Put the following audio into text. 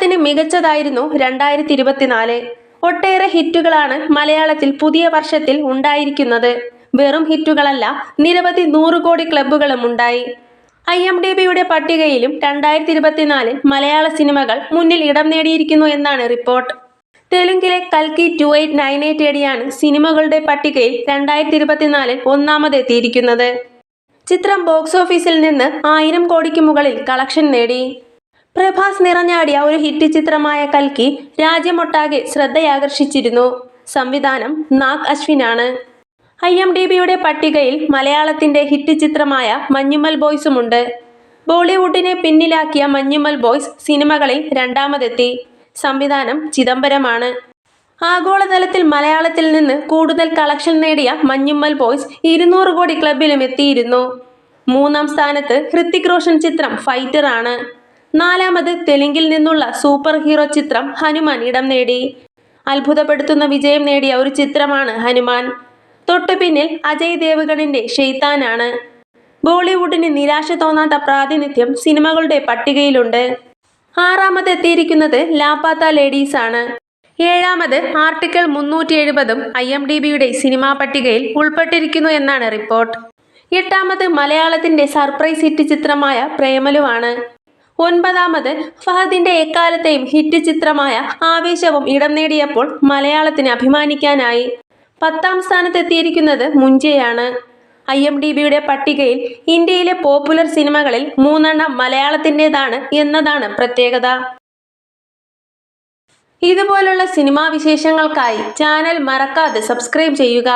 മലയാളത്തിന് മികച്ചതായിരുന്നു രണ്ടായിരത്തി ഇരുപത്തിനാല് ഒട്ടേറെ ഹിറ്റുകളാണ് മലയാളത്തിൽ പുതിയ വർഷത്തിൽ ഉണ്ടായിരിക്കുന്നത്. വെറും ഹിറ്റുകളല്ല നിരവധി നൂറുകോടി ക്ലബ്ബുകളും ഉണ്ടായി. ഐ എം ഡി ബിയുടെ പട്ടികയിലും രണ്ടായിരത്തി ഇരുപത്തിനാലിൽ മലയാള സിനിമകൾ മുന്നിൽ ഇടം നേടിയിരിക്കുന്നു എന്നാണ് റിപ്പോർട്ട്. തെലുങ്കിലെ കൽക്കി ടു എയ്റ്റ് നയൻ എയ്റ്റ് എടിയാണ് സിനിമകളുടെ പട്ടികയിൽ രണ്ടായിരത്തി ഇരുപത്തിനാലിൽ ഒന്നാമതെത്തിയിരിക്കുന്നത് ചിത്രം ബോക്സ് ഓഫീസിൽ നിന്ന് ആയിരം കോടിക്ക് മുകളിൽ കളക്ഷൻ നേടി. പ്രഭാസ് നിറഞ്ഞാടിയ ഒരു ഹിറ്റ് ചിത്രമായ കൽക്കി രാജ്യമൊട്ടാകെ ശ്രദ്ധയാകർഷിച്ചിരുന്നു. സംവിധാനം നാഗ് അശ്വിനാണ്. ഐ എം ഡി ബിയുടെ പട്ടികയിൽ മലയാളത്തിന്റെ ഹിറ്റ് ചിത്രമായ മഞ്ഞുമൽ ബോയ്സുമുണ്ട്. ബോളിവുഡിനെ പിന്നിലാക്കിയ മഞ്ഞുമൽ ബോയ്സ് സിനിമകളിൽ രണ്ടാമതെത്തി. സംവിധാനം ചിദംബരമാണ്. ആഗോളതലത്തിൽ മലയാളത്തിൽ നിന്ന് കൂടുതൽ കളക്ഷൻ നേടിയ മഞ്ഞുമ്മൽ ബോയ്സ് ഇരുന്നൂറ് കോടി ക്ലബിലും എത്തിയിരുന്നു. മൂന്നാം സ്ഥാനത്ത് ഹൃത്തിക് റോഷൻ ചിത്രം ഫൈറ്റർ ആണ് നാലാമത് തെലുങ്കിൽ നിന്നുള്ള സൂപ്പർ ഹീറോ ചിത്രം ഹനുമാൻ ഇടം നേടി. അത്ഭുതപ്പെടുത്തുന്ന വിജയം നേടിയ ഒരു ചിത്രമാണ് ഹനുമാൻ. തൊട്ടു പിന്നിൽ അജയ് ദേവഗണിന്റെ ഷെയ്ത്താനാണ്. ബോളിവുഡിന് നിരാശ തോന്നാത്ത പ്രാതിനിധ്യം സിനിമകളുടെ പട്ടികയിലുണ്ട്. ആറാമത് എത്തിയിരിക്കുന്നത് ലാപ്പാത്ത ലേഡീസ് ആണ്. ഏഴാമത് ആർട്ടിക്കിൾ മുന്നൂറ്റി എഴുപതും ഐ എം ഡി ബിയുടെ സിനിമാ പട്ടികയിൽ ഉൾപ്പെട്ടിരിക്കുന്നു എന്നാണ് റിപ്പോർട്ട്. എട്ടാമത് മലയാളത്തിന്റെ സർപ്രൈസ് ഹിറ്റ് ചിത്രമായ പ്രേമലുവാണ് ഒൻപതാമത് ഫഹദിന്റെ എക്കാലത്തെയും ഹിറ്റ് ചിത്രമായ ആവേശവും ഇടം നേടിയപ്പോൾ മലയാളത്തിന് അഭിമാനിക്കാനായി. പത്താം സ്ഥാനത്തെത്തിയിരിക്കുന്നത് മുഞ്ചയാണ്. ഐ എം ഡി ബിയുടെ പട്ടികയിൽ ഇന്ത്യയിലെ പോപ്പുലർ സിനിമകളിൽ മൂന്നെണ്ണം മലയാളത്തിന്റെതാണ് എന്നതാണ് പ്രത്യേകത. ഇതുപോലുള്ള സിനിമാ വിശേഷങ്ങൾക്കായി ചാനൽ മറക്കാതെ സബ്സ്ക്രൈബ് ചെയ്യുക.